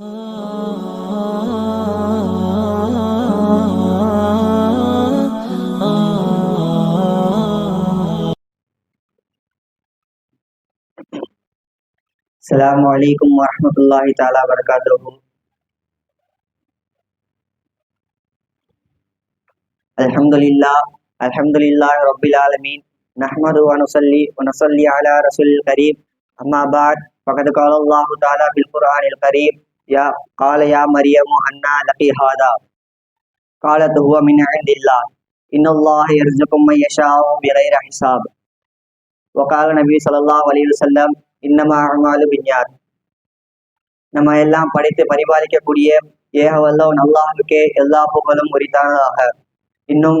அஸ்லாம் வலைக்கம் வரமத்துல்லாஹி தாலா வரகாத்தூ அல்ஹம்துலில்லா அல்ஹம்துலில்லா ரபில் ஆலமீன் நஹ்மது வனுசல்லி வனசல்லி அலா ரசூல் கரீம் அம்மா பாத் பகது காலல்லாஹு தாலா பில் குரானில் கரீம் யா கால யா மரியமு அண்ணா லகி ஹாதா காலத் ஹுவ மின் அஹிந்தில்லா இன்னல்லாஹ் யர்ஜுக்கும் மையஷாவு விரைர ஹிசாப் ஒகால நபி சல்லாஹ் அலி வல்லம் இன்னமா பின்யார் நம்ம எல்லாம் படித்து பரிபாலிக்கக்கூடிய ஏகவல்லோ நல்லாஹுக்கே எல்லா புகழும் உரித்தானதாக இன்னும்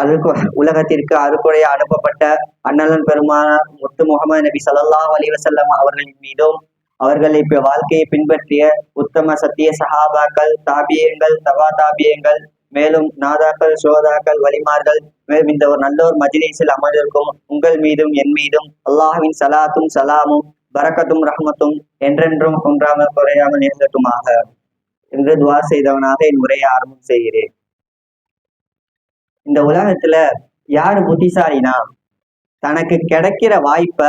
அருகு உலகத்திற்கு அறுக்குடைய அனுப்பப்பட்ட அண்ணலன் பெருமான முத்து முகமது நபி சல்லாஹ் அலி வசல்லம் அவர்களின் மீதும் அவர்கள் இப்ப வாழ்க்கையை பின்பற்றிய உத்தம சத்திய சஹாபாக்கள் தாபியங்கள் தவா தாபியங்கள் மேலும் நாதாக்கள் சோதாக்கள் வலிமார்கள் மேலும் இந்த ஒரு நல்ல ஒரு மஜிலிஸில் அமர்ந்திருக்கும் உங்கள் மீதும் என் மீதும் அல்லாஹுவின் சலாத்தும் சலாமும் பரக்கத்தும் ரஹமத்தும் என்றென்றும் குன்றாமல் குறையாமல் நேர்ந்தட்டுமாக என்று துவா செய்தவனாக என் உரையை ஆரம்பம் செய்கிறேன். இந்த உலகத்துல யாரு புத்திசாலினா? தனக்கு கிடைக்கிற வாய்ப்ப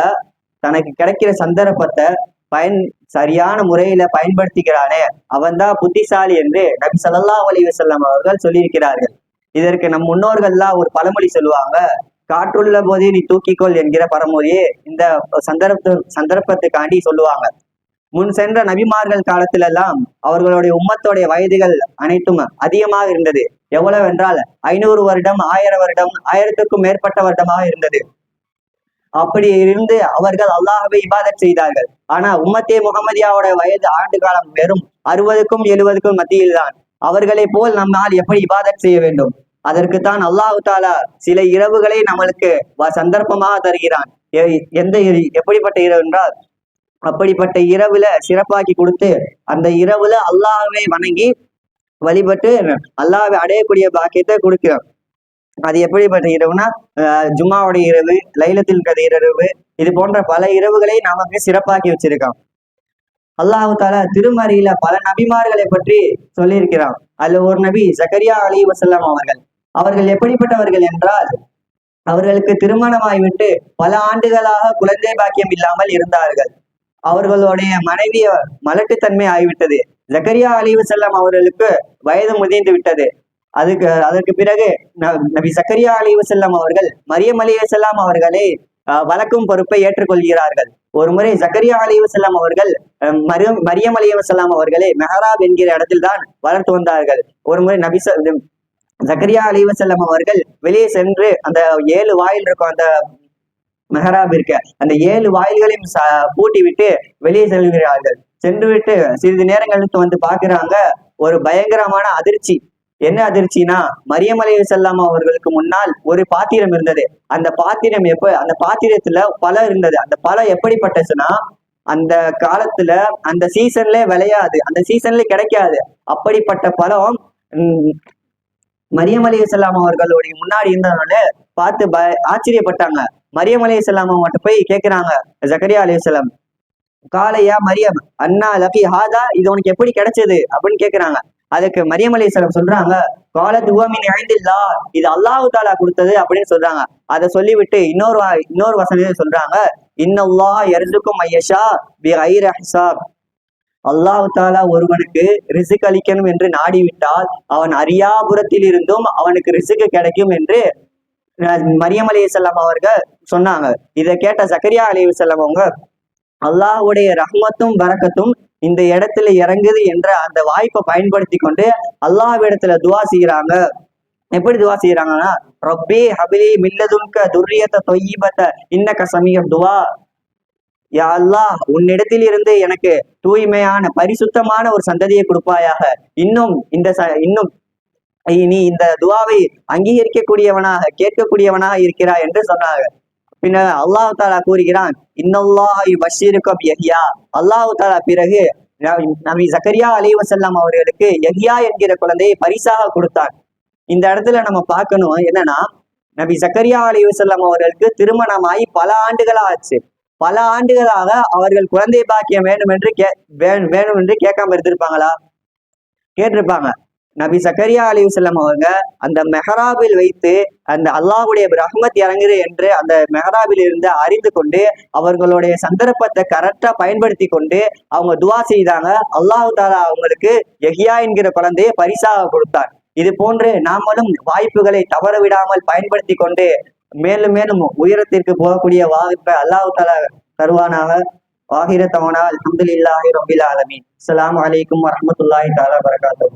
தனக்கு கிடைக்கிற சந்தர்ப்பத்தை பயன் சரியான முறையில பயன்படுத்திக்கிறானே அவன் தான் புத்திசாலி என்று நபி சல்லா அலி வசல்லாம் அவர்கள் சொல்லியிருக்கிறார்கள். இதற்கு நம் முன்னோர்கள்லாம் ஒரு பழமொழி சொல்லுவாங்க. காற்றுள்ள போதே நீ தூக்கிக்கொள் என்கிற பரமொழியே இந்த சந்தர்ப்ப சந்தர்ப்பத்துக்காண்டி சொல்லுவாங்க. முன் சென்ற நபிமார்கள் காலத்துல எல்லாம் அவர்களுடைய உம்மத்தோடைய வயதுகள் அனைத்தும் அதிகமாக இருந்தது. எவ்வளவு என்றால் ஐநூறு வருடம் ஆயிரம் வருடம் ஆயிரத்துக்கும் மேற்பட்ட வருடமாக இருந்தது. அப்படி இருந்து அவர்கள் அல்லாஹவை இபாதத் செய்தார்கள். ஆனா உம்மத்தே முகமதியாவோட வயது ஆண்டு காலம் வெறும் அறுபதுக்கும் எழுபதுக்கும் மத்தியில் தான் அவர்களை போல் நம்மால் எப்படி இபாதத் செய்ய வேண்டும்? அதற்குத்தான் அல்லாஹு தாலா சில இரவுகளை நம்மளுக்கு சந்தர்ப்பமாக தருகிறான். எந்த எப்படிப்பட்ட இரவு என்றால் அப்படிப்பட்ட இரவுல சிறப்பாக்கி கொடுத்து அந்த இரவுல அல்லாஹவை வணங்கி வழிபட்டு அல்லாஹை அடையக்கூடிய பாக்கியத்தை கொடுக்கிறான். அது எப்படிப்பட்ட இரவுனா ஜும்மாவுடைய இரவு லைலத்தில் கதை இரவு இது போன்ற பல இரவுகளை நமக்கு சிறப்பாக்கி வச்சிருக்கான் அல்லாஹு தாலா திருமறையில பல நபிமார்களை பற்றி சொல்லியிருக்கிறான். அதுல ஒரு நபி ஜக்கரியா அலி வசல்லாம் அவர்கள். அவர்கள் எப்படிப்பட்டவர்கள் என்றால் அவர்களுக்கு திருமணமாகிவிட்டு பல ஆண்டுகளாக குழந்தை பாக்கியம் இல்லாமல் இருந்தார்கள். அவர்களுடைய மனைவிய மலட்டுத்தன்மை ஆகிவிட்டது. ஜக்கரியா அலி வசல்லாம் அவர்களுக்கு வயது முதிர்ந்து விட்டது. அதுக்கு அதற்கு பிறகு நபி சக்கரியா அலிவு செல்லம் அவர்கள் மரியம் அலிவு செல்லாம் அவர்களே வழக்கும் பொறுப்பை ஏற்றுக்கொள்கிறார்கள். ஒரு முறை ஜக்கரியா அலிவு செல்லம் அவர்கள் மரியம் மரியம் அலி அவர்களே மெஹராப் என்கிற இடத்தில் தான் வளர்த்து வந்தார்கள். ஒரு முறை நபி ஜக்கரியா அலிவு செல்லம் அவர்கள் வெளியே சென்று அந்த ஏழு வாயில் இருக்கும் அந்த மெஹராப் இருக்க அந்த ஏழு வாயில்களையும் பூட்டி விட்டு வெளியே செல்கிறார்கள். சென்று விட்டு சிறிது நேரங்களுக்கு வந்து பாக்குறாங்க ஒரு பயங்கரமான அதிர்ச்சி. என்ன அதிர்ச்சினா மரியமலை செல்லாம அவர்களுக்கு முன்னால் ஒரு பாத்திரம் இருந்தது. அந்த பாத்திரம் எப்ப அந்த பாத்திரத்துல பழம் இருந்தது. அந்த பழம் எப்படிப்பட்டச்சுன்னா அந்த காலத்துல அந்த சீசன்ல விளையாது. அந்த சீசன்ல கிடைக்காது. அப்படிப்பட்ட பழம் மரியமலை செல்லாம அவர்களுடைய முன்னாடி இருந்ததுனால பார்த்து ப ஆச்சரியப்பட்டாங்க. மரியம் அலி செல்லாம மட்டும் போய் கேட்கிறாங்க ஜக்கரியா அலி காலையா மரியம் அண்ணா லபி ஹாதா இது உனக்கு எப்படி கிடைச்சது? அப்படின்னு கேக்குறாங்க. அதுக்கு மரியம் அலி சொல்றாங்க காலத்து உவமின் ஐந்தில்லா இது அல்லாஹு தாலா கொடுத்தது அப்படின்னு சொல்றாங்க. அதை சொல்லிவிட்டு இன்னொரு இன்னொரு வசனம் சொல்றாங்க இன்னல்லா எரிசுக்கும் ஐயஷா பி ஐர் ஹிசாப் அல்லாஹு தாலா ஒருவனுக்கு ரிசுக் அளிக்கணும் என்று நாடிவிட்டால் அவன் அரியாபுரத்தில் இருந்தும் அவனுக்கு ரிசுக்கு கிடைக்கும் என்று மரியம் அலி செல்லம் அவர்கள் சொன்னாங்க. இதை கேட்ட சக்கரியா அலி செல்லம் அவங்க அல்லாஹுடைய ரஹ்மத்தும் வரக்கத்தும் இந்த இடத்துல இறங்குது என்ற அந்த வாய்ப்பை பயன்படுத்தி கொண்டு அல்லாவிடத்துல துவா செய்யறாங்க எப்படி துவா செய்யறாங்கன்னா ரொப்பே ஹபிலி மில்லதுன்க துர்ரியத்தை தொய்யபத்த இன்னக்க சமீகம் துவா. யா அல்லாஹ் உன்னிடத்தில் இருந்து எனக்கு தூய்மையான பரிசுத்தமான ஒரு சந்ததியை கொடுப்பாயாக. இன்னும் இந்த இன்னும் நீ இந்த துவாவை அங்கீகரிக்கக்கூடியவனாக கேட்கக்கூடியவனாக இருக்கிறாய் என்று சொன்னாங்க. பின்னர் அல்லாஹு தாலா கூறுகிறான் இன்னல்லாஹி பஷீருக்கம் யஹியா. அல்லாஹு தாலா பிறகு நபி ஜக்கரியா அலி வசல்லாம் அவர்களுக்கு எஹியா என்கிற குழந்தையை பரிசாக கொடுத்தார் இந்த இடத்துல நம்ம பார்க்கணும் என்னன்னா நபி ஜக்கரியா அலி வசல்லாம் அவர்களுக்கு திருமணமாகி பல ஆண்டுகளா ஆச்சு. பல ஆண்டுகளாக அவர்கள் குழந்தை பாக்கியம் வேண்டும் என்று கே வே- வேணும் என்று கேட்காம இருந்திருப்பாங்களா? கேட்டிருப்பாங்க. நபி சக்கரியா அலி வஸல்லம் அவங்க அந்த மெஹராபில் வைத்து அந்த அல்லாஹ்வுடைய ரஹ்மத் இறங்குது என்று அந்த மெஹராபில் இருந்து அறிந்து கொண்டு அவர்களுடைய சந்தர்ப்பத்தை கரெக்டா பயன்படுத்தி கொண்டு அவங்க துவா செய்தாங்க. அல்லாஹ் தாலா அவங்களுக்கு எஹியா என்கிற குழந்தையை பரிசாக கொடுத்தார். இது போன்று நாமளும் வாய்ப்புகளை தவற விடாமல் பயன்படுத்தி கொண்டு மேலும் மேலும் உயரத்திற்கு போகக்கூடிய வாய்ப்பை அல்லாஹு தாலா தருவானாக. வாகிரத்தவனா அலமதுல்லாஹி ரபில் ஆலமீன். அஸ்ஸலாமு வலைக்கம் வரமத்துல்லாஹி தாலா வரகாத்துஹு